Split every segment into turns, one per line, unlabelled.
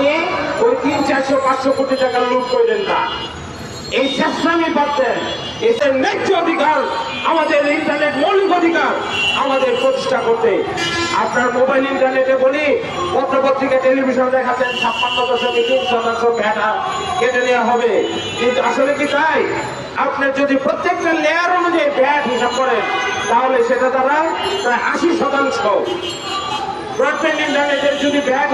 আপনি ওই তিন, চারশো, পাঁচশো কোটি টাকা লুট করলেন না। এই চেষ্টামি পাচ্ছেন এদের ন্যায্য অধিকার, আমাদের ইন্টারনেট মৌলিক অধিকার, আমাদের প্রতিষ্ঠা করতে। আপনার মোবাইল ইন্টারনেটে বলি পত্র পত্রিকা টেলিভিশন দেখাচ্ছেন ছাপ্পান্ন দশমিক তিন শতাংশ ভ্যাটা কেটে নেওয়া হবে। কিন্তু আসলে কি তাই? আপনার যদি প্রত্যেকটা লেয়ার অনুযায়ী ভ্যাট হিসাব করেন, তাহলে সেটা দাঁড়ায় প্রায় আশি শতাংশ। ব্রডব্যান্ড ইন্টারনেটের যদি ব্যাগ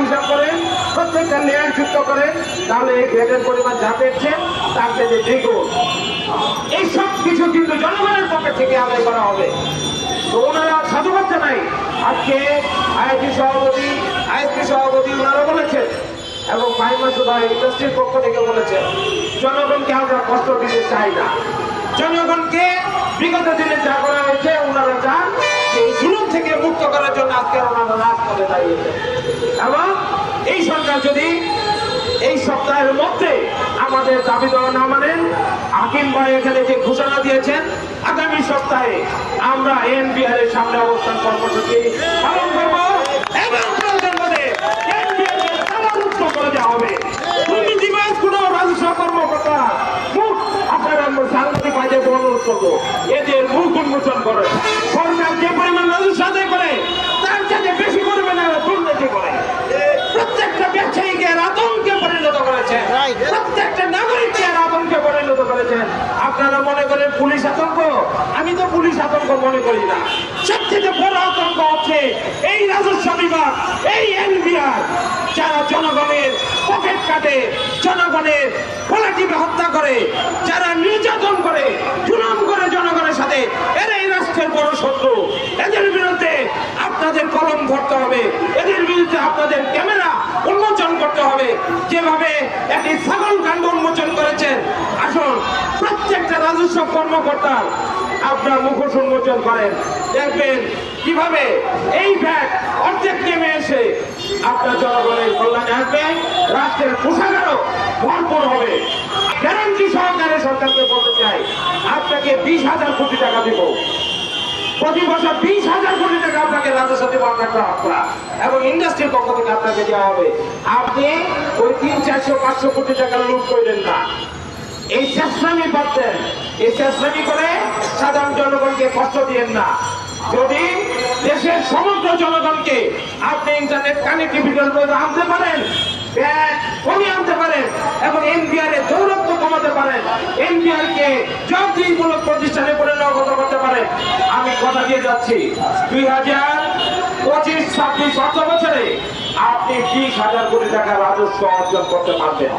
হিসাব করেন লেয়ার যুক্ত করেন তাহলে এই ব্যাগের পরিমাণ যা পেয়েছে, তার থেকে দ্বিগুণ এই সব কিছু কিন্তু জনগণের পক্ষে থেকে আদায় করা হবে। তো ওনারা সাধুবাদ জানাই আজকে আইআইটি সভাপতি আইএসপি সভাপতি ওনারা বলেছেন এবং মাহিমা সুধা ইন্ডাস্ট্রির পক্ষ থেকে বলেছেন, জনগণকে আমরা কষ্ট দিতে চাই না। জনগণকে বিগত দিনে যা করা হয়েছে, ওনারা চান সেই জুলুম থেকে মুক্ত করার জন্য আজকে ওনারা রাজপথে দাঁড়িয়েছে এবং এই সরকার যদি এই সপ্তাহের মধ্যে আমাদের দাবি দেওয়া না মানেন, হাকিম ভাই এখানে যে ঘোষণা দিয়েছেন, আগামী সপ্তাহে আমরা এনবিআর এর সামনে অবস্থান কর্মসূচি পালন করব হবে। কর্মকর্তা এদের মুখ উন্মোচন করে সরকার যে পরিমাণ রাজস্ব আদায় করে তার চাইতে বেশি করবে না এরা দুর্নীতি করে প্রত্যেকটা ব্যবসায়ীকে এর আতঙ্কে পরিণত করেছে প্রত্যেকটা নাগরিককে এর আতঙ্কে পরিণত করেছেন আপনারা মনে করেন পুলিশ আতঙ্ক? আমি তো পুলিশ আতঙ্ক মনে করি না। সবচেয়ে বড় আতঙ্ক হচ্ছে এই রাজস্ব বিভাগ, এই এনবিআর, যারা জনগণের পকেট কাটে, জনগণের গলা হত্যা করে, যারা নির্যাতন করে, জুলুম করে জনগণের সাথে এরা এই রাষ্ট্রের বড় শত্রু। এদের বিরুদ্ধে আপনাদের কলম ধরতে হবে। এদের বিরুদ্ধে আপনাদের ক্যামেরা যেভাবে একটি ছাগল কাণ্ড উন্মোচন করেছেন, আসুন, প্রত্যেকটা রাজস্ব কর্মকর্তার আপনার মুখোশ উন্মোচন করেন। দেখবেন কীভাবে এই ব্যাগ অর্ধেক নেমে এসে আপনার জনগণের কল্যাণে আসবে, রাষ্ট্রের কোষাগারও ভরপুর হবে। গ্যারান্টি সহকারে সরকারকে বলতে চাই, আপনাকে বিশ হাজার কোটি টাকা দিব। প্রতি বছর বিশ হাজার কোটি টাকা আপনাকে রাজস্ব দেবো আপনাকে আপনারা এবং ইন্ডাস্ট্রির পক্ষ থেকে আপনাকে দেওয়া হবে। আপনি ওই তিন, চারশো, পাঁচশো কোটি টাকা লুট করলেন না। এই চেষ্টামি পাচ্ছেন এই চেষ্টামি করে সাধারণ জনগণকে কষ্ট দিয়েন না। যদি দেশের সমগ্র জনগণকে আপনি ইন্টারনেট কানেক্টিভিটির মধ্যে আনতে পারেন কমিয়ে আনতে পারেন, এবং এনবিআর এর দৌরত্ব কমাতে পারেন এনবিআর কে জবাবদিহিমূলক প্রতিষ্ঠানে পরিণত করতে পারেন আমি কথা দিয়ে যাচ্ছি। দুই হাজার পঁচিশ, ছাব্বিশ অর্থ বছরে আপনি বিশ হাজার কোটি টাকা রাজস্ব অর্জন করতে পারবেন।